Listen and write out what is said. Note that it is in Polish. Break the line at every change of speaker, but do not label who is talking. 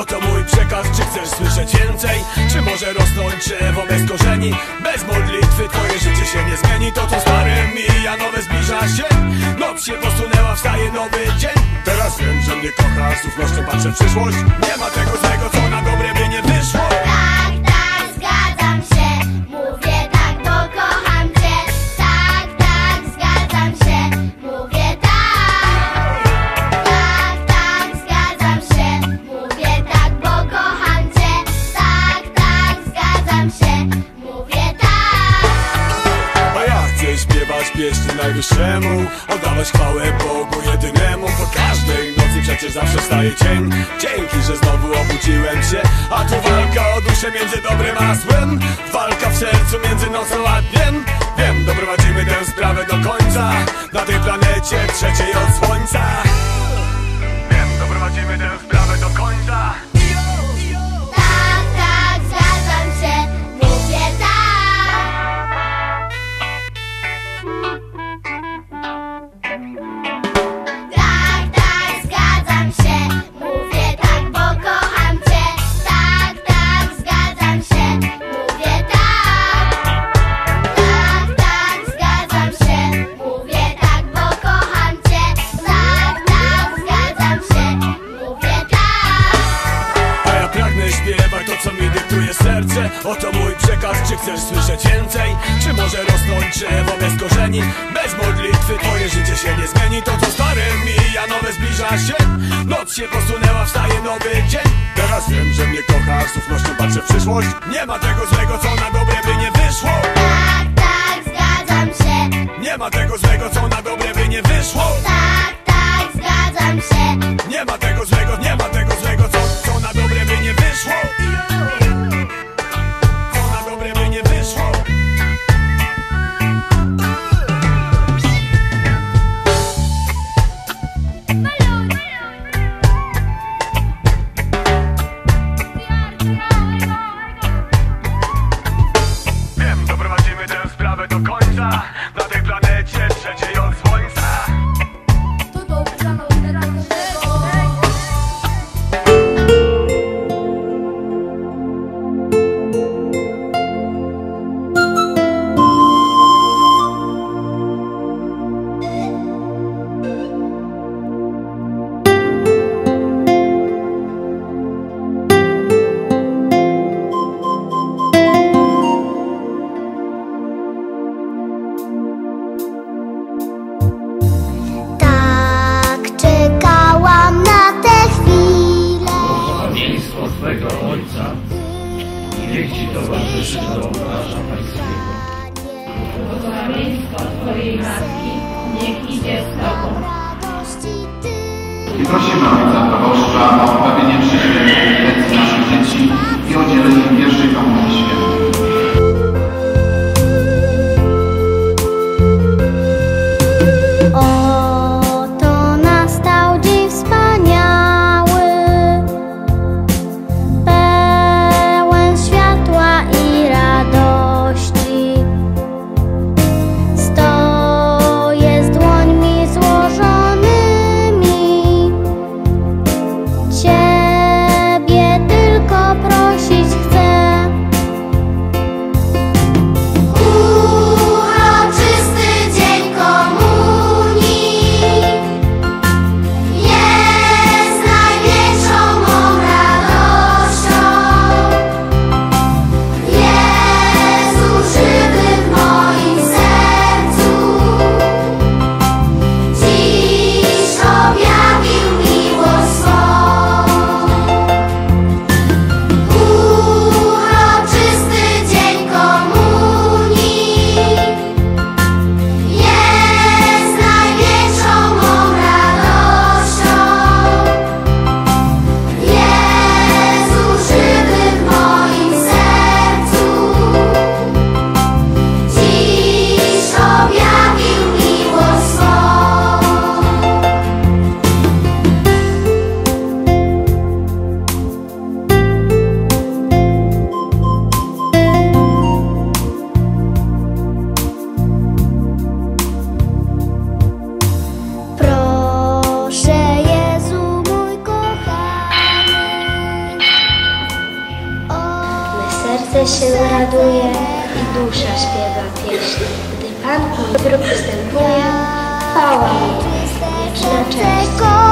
Oto mój przekaz, czy chcesz słyszeć więcej? Czy może rosnąć drzewo bez korzeni? Bez modlitwy twoje życie się nie zmieni To co stare mija, nowe zbliża się Noc się posunęła, wstaje nowy dzień Teraz wiem, że mnie kocha, z ufnością patrzę w przyszłość Nie ma tego złego, co na najwyższemu. Oddawać chwałę Bogu jedynemu. Po każdej nocy przecież zawsze wstaje cień Dzięki, że znowu obudziłem się. A tu walka o duszę między dobrem a złem Walka w sercu między nocą a dniem. Wiem, doprowadzimy tę sprawę do końca. Na tej planecie trzeciej od słońca Oto mój przekaz, czy chcesz słyszeć więcej? Czy może rosnąć drzewo bez korzeni? Bez modlitwy twoje życie się nie zmieni. To, co stare mija, nowe zbliża się. Noc się posunęła, wstaje nowy dzień. Teraz wiem, że mnie kochasz, z ufnością patrzę w przyszłość. Nie ma tego złego, co na dobre by nie wyszło.
Tak, tak, zgadzam się.
Nie ma tego złego, co na dobre
niech Ci towarzyszy do ołtarza Pańskiego.
Błogosławieństwo Twojej Matki niech idzie z Tobą.
I prosimy Ojca Proboszcza o odprawienie przeświętnej intencji naszych dzieci i o udzielenie im pierwszej
Serce się raduje i dusza śpiewa pieśń. Gdy Pan ku dobru przystępuje, chwała Mu, wieczna cześć.